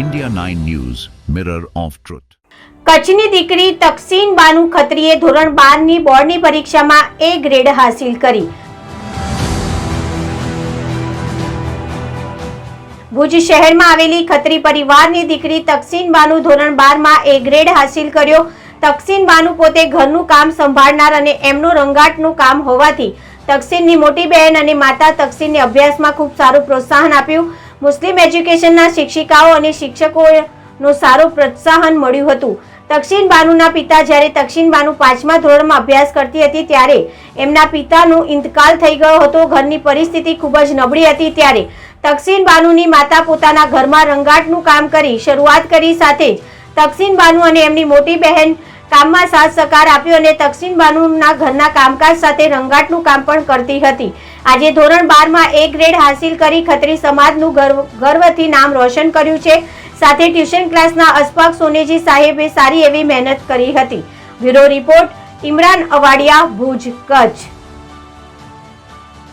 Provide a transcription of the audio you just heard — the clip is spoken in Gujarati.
India 9 news mirror of truth કચ્છની દીકરી તકસીન બાનુ ખત્રીએ ધોરણ બારની બોર્ડની પરીક્ષામાં એ ગ્રેડ હાંસિલ કરી. ભુજ શહેરમાં આવેલી ખત્રી પરિવારની દીકરી તકસીન બાનુ ધોરણ બારમાં એ ગ્રેડ હાંસિલ કર્યો. તકસીન બાનુ પોતે ઘરનું કામ સંભાળનાર અને એમનું રંગાટનું કામ હોવાથી તકસીનની મોટી બહેન અને માતા તકસીનને અભ્યાસમાં ખૂબ સારું પ્રોત્સાહન આપ્યું. મુસ્લિમ એજ્યુકેશનના શિક્ષિકાઓ અને શિક્ષકોનું સારું પ્રોત્સાહન મળ્યું હતું. તક્ષિણ બાનુના પિતા જ્યારે તક્ષિણ બાનુ પાંચમા ધોરણમાં અભ્યાસ કરતી હતી ત્યારે એમના પિતાનું ઇંતકાલ થઈ ગયો હતો. ઘરની પરિસ્થિતિ ખૂબ જ નબળી હતી ત્યારે તકસીન બાનુની માતા પોતાના ઘરમાં રંગાટનું કામ કરી શરૂઆત કરી સાથે જ તકસીન બાનુ અને એમની મોટી બહેન કામમાં સાથ સહકાર આપ્યો અને તકસીન બાનુના ઘરના કામકાજ સાથે રંગાટનું કામ પણ કરતી હતી. આજે ધોરણ બારમાં એ ગ્રેડ હાંસિલ કરી ખત્રી સમાજનું ગર્વ, ગર્વથી નામ રોશન કર્યું છે. સાથે ટ્યુશન ક્લાસના અસ્પાક સોનેજી સાહેબે સારી એવી મહેનત કરી હતી. Bureau report, Imran Awadiya, Bhuj, Kutch.